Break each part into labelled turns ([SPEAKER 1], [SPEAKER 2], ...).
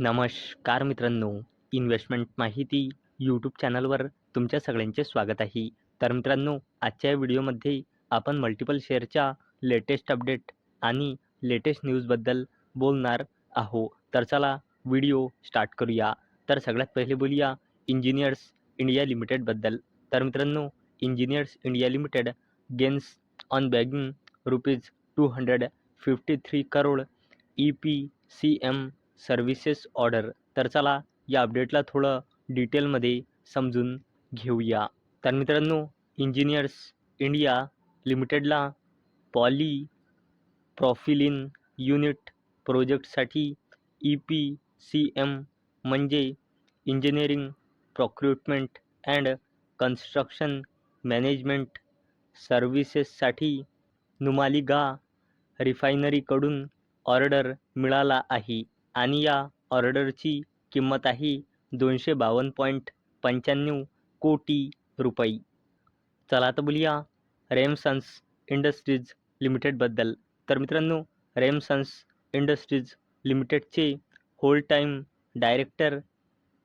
[SPEAKER 1] नमस्कार मित्रांनो. इन्व्हेस्टमेंट माहिती यूट्यूब चॅनलवर तुमच्या सगळ्यांचे स्वागत आहे. तर मित्रांनो आजच्या या व्हिडिओमध्ये आपण मल्टिपल शेअरच्या लेटेस्ट अपडेट आणि लेटेस्ट न्यूजबद्दल बोलणार आहो तर चला व्हिडिओ स्टार्ट करूया. तर सगळ्यात पहिले बोलूया इंजिनियर्स इंडिया लिमिटेडबद्दल तर मित्रांनो engineers India limited gains on bagging rupees two hundred fifty three crore E P C M services order तर चला या अपडेटला थोडं डिटेलमध्ये समजून घेऊया. तर मित्रांनो इंजिनियर्स इंडिया लिमिटेडला पॉली प्रॉफिलिन युनिट प्रोजेक्टसाठी ई पी सी एम म्हणजे engineering procurement and construction management सर्व्हिसेससाठी Numaligarh रिफायनरीकडून ऑर्डर मिळाला आहे. आणि या ऑर्डरची किंमत आहे दोनशे बावन्न पॉईंट पंच्याण्णव कोटी रुपये. चला आता बोलूया रेमसन्स इंडस्ट्रीज लिमिटेडबद्दल. तर मित्रांनो रेमसन्स इंडस्ट्रीज लिमिटेडचे होल टाईम डायरेक्टर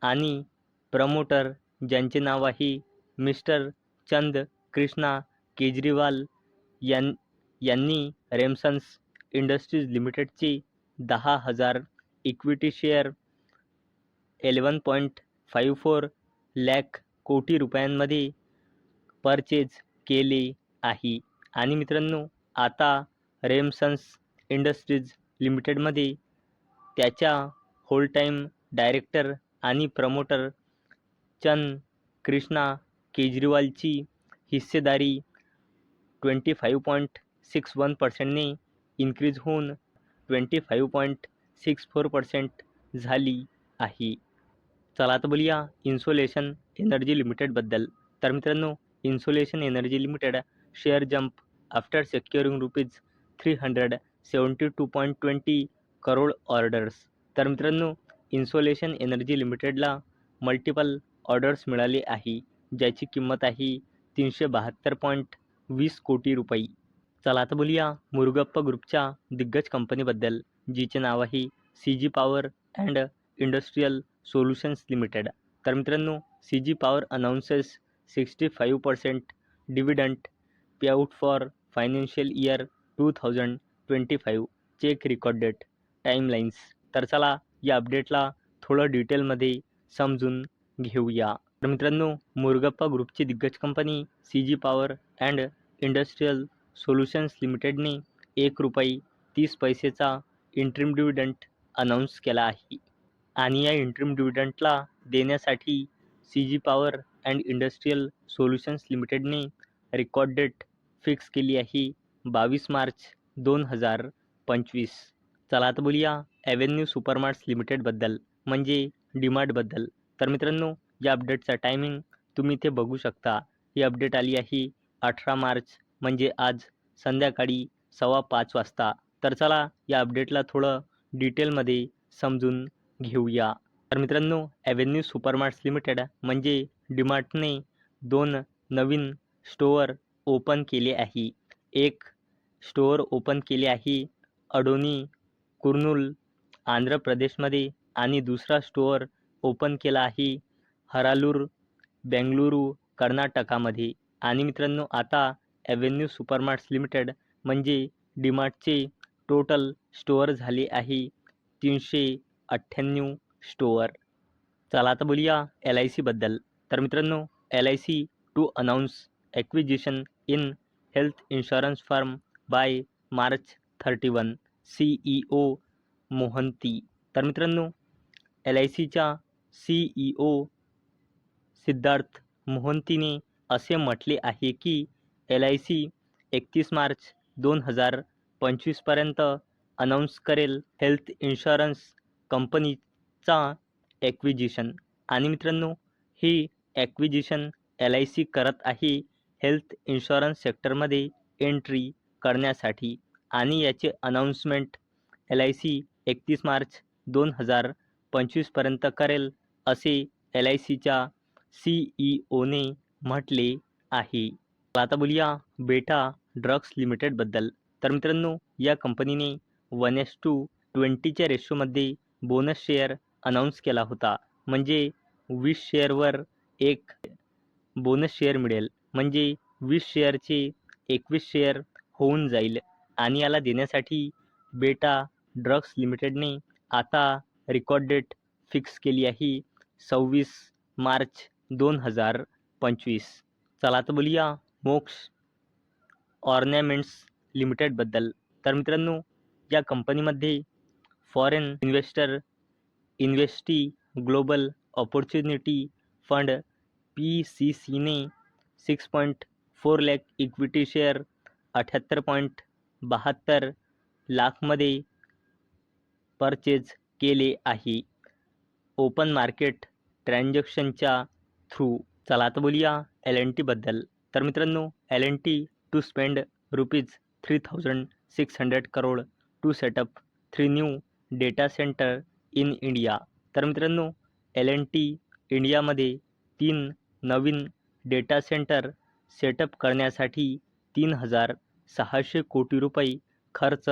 [SPEAKER 1] आणि प्रमोटर ज्यांचे नाव आहे मिस्टर चंद कृष्णा केजरीवाल यां यांनी रेमसन्स इंडस्ट्रीज लिमिटेडचे दहा हजार equity share eleven point five four lakh कोटी रुपयांमध्ये परचेज केले आहे. आणि मित्रांनो आता रेमसन्स इंडस्ट्रीज लिमिटेडमध्ये त्याच्या होल टाईम डायरेक्टर आणि प्रमोटर चंद कृष्णा केजरीवालची हिस्सेदारी twenty five point six one पर्सेंटने increase होऊन twenty five point six four percent झाली आहे. चला आता बोलूया इन्सोलेशन एनर्जी लिमिटेडबद्दल तर मित्रांनो insolation energy limited share jump after securing rupees three hundred seventy two point twenty crore orders तर मित्रांनो इन्सोलेशन एनर्जी लिमिटेडला मल्टिपल ऑर्डर्स मिळाले आहे ज्याची किंमत आहे तीनशे बहात्तर पॉईंट वीस कोटी रुपये. चला आता बोलूया मुरुगप्पा ग्रुपच्या दिग्गज कंपनीबद्दल जिचे नाव आहे C G power and industrial solutions limited. तर मित्रांनो C G power announces sixty five percent dividend payout for financial year two thousand twenty five check record date timelines तर चला या अपडेटला थोडं डिटेलमध्ये समजून घेऊया. तर मित्रांनो मुरगप्पा ग्रुपची दिग्गज company C G power and industrial solutions लिमिटेडने एक रुपये तीस पैसेचा इंट्रीम डिव्हिडंट अनाऊन्स केला आहे. आणि या इंट्रीम डिव्हिडंटला देण्यासाठी C G power and industrial solutions लिमिटेडने record date fix केली आहे बावीस मार्च दोन हजार पंचवीस. चला आता बोलूया ॲव्हेन्यू सुपरमार्ट्स लिमिटेडबद्दल म्हणजे डीमार्टबद्दल तर मित्रांनो या अपडेटचा टायमिंग तुम्ही इथे बघू शकता. ही अपडेट आली आहे अठरा मार्च म्हणजे आज संध्याकाळी सव्वा पाच वाजता. तर चला या अपडेटला थोडं डिटेलमध्ये समजून घेऊया. तर मित्रांनो ॲव्हेन्यू सुपरमार्ट्स लिमिटेड म्हणजे डीमार्टने दोन नवीन स्टोअर ओपन केले आहे. एक स्टोअर ओपन केले आहे अडोनी कुर्नूल आंध्र प्रदेशमध्ये आणि दुसरा स्टोअर ओपन केला आहे हरालूर बेंगलुरू कर्नाटकामध्ये. आणि मित्रांनो आता ॲव्हेन्यू सुपरमार्ट्स लिमिटेड म्हणजे डीमार्टचे टोटल स्टोअर झाले आहे तीनशे अठ्ठ्याण्णव स्टोअर. चला आता बोलूया एल आय सीबद्दल तर मित्रांनो L I C to announce acquisition in health insurance firm by March thirty one C E O Mohanty तर मित्रांनो एल आय सीच्या सी ई ओ सिद्धार्थ मोहंतीने असे म्हटले आहे की एल आय सी एकतीस मार्च दोन हजार पंचवीसपर्यंत अनाऊन्स करेल हेल्थ इन्शुरन्स कंपनीचा ॲक्विजिशन आणि मित्रांनो ही ॲक्विजिशन एल आय सी करत आहे हेल्थ इन्शुरन्स सेक्टरमध्ये एंट्री करण्यासाठी. आणि याचे अनाऊन्समेंट एल आय सी एकतीस मार्च दोन हजार पंचवीसपर्यंत करेल असे एल आय सीच्या सी ई ओने म्हटले आहे. आता बोलूया बेटा ड्रग्स लिमिटेडबद्दल. तर मित्रांनो या कंपनीने वन एस टू ट्वेंटीच्या रेशोमध्ये बोनस शेअर अनाऊन्स केला होता. म्हणजे वीस शेअरवर एक बोनस शेअर मिळेल. म्हणजे वीस शेअरचे एकवीस शेअर होऊन जाईल. आणि याला देण्यासाठी बेटा ड्रग्स लिमिटेडने आता रेकॉर्ड डेट फिक्स केली आहे सव्वीस मार्च दोन हजार पंचवीस. चला तर बोलूया मोक्ष ऑर्नॅमेंट्स लिमिटेडबद्दल तर मित्रांनो या कंपनीमध्ये foreign investor investee global opportunity fund P C सीने six point four lakh equity share अठ्याहत्तर पॉईंट बहात्तर लाखमध्ये परचेज केले आहे. ओपन मार्केट ट्रान्झॅक्शनच्या थ्रू चला आता बोलूया एल एन टीबद्दल तर मित्रांनो L N T to spend rupees three thousand six hundred crore to set up three new data center in India तर मित्रांनो एल एन टी इंडियामध्ये तीन नवीन डेटा सेंटर सेटअप करण्यासाठी तीन हजार सहाशे कोटी रुपये खर्च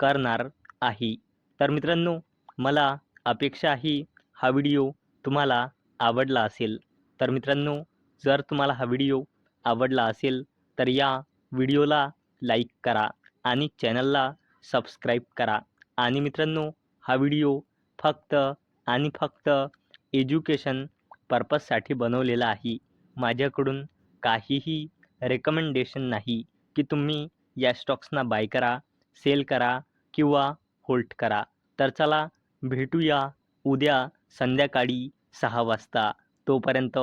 [SPEAKER 1] करणार आहे. तर मित्रांनो मला अपेक्षा आहे हा व्हिडिओ तुम्हाला आवडला असेल. तर मित्रांनो जर तुम्हाला हा व्हिडिओ आवडला असेल तर या व्हिडिओला लाईक करा आणि चॅनलला सबस्क्राईब करा. आणि मित्रांनो हा व्हिडिओ फक्त आणि फक्त एज्युकेशन पर्पजसाठी बनवलेला आहे. माझ्याकडून काहीही रेकमेंडेशन नाही की तुम्ही या स्टॉक्सना बाय करा सेल करा किंवा होल्ड करा. तर चला भेटूया उद्या संध्याकाळी सहा वाजता. तोपर्यंत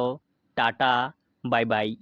[SPEAKER 1] टाटा बाय बाय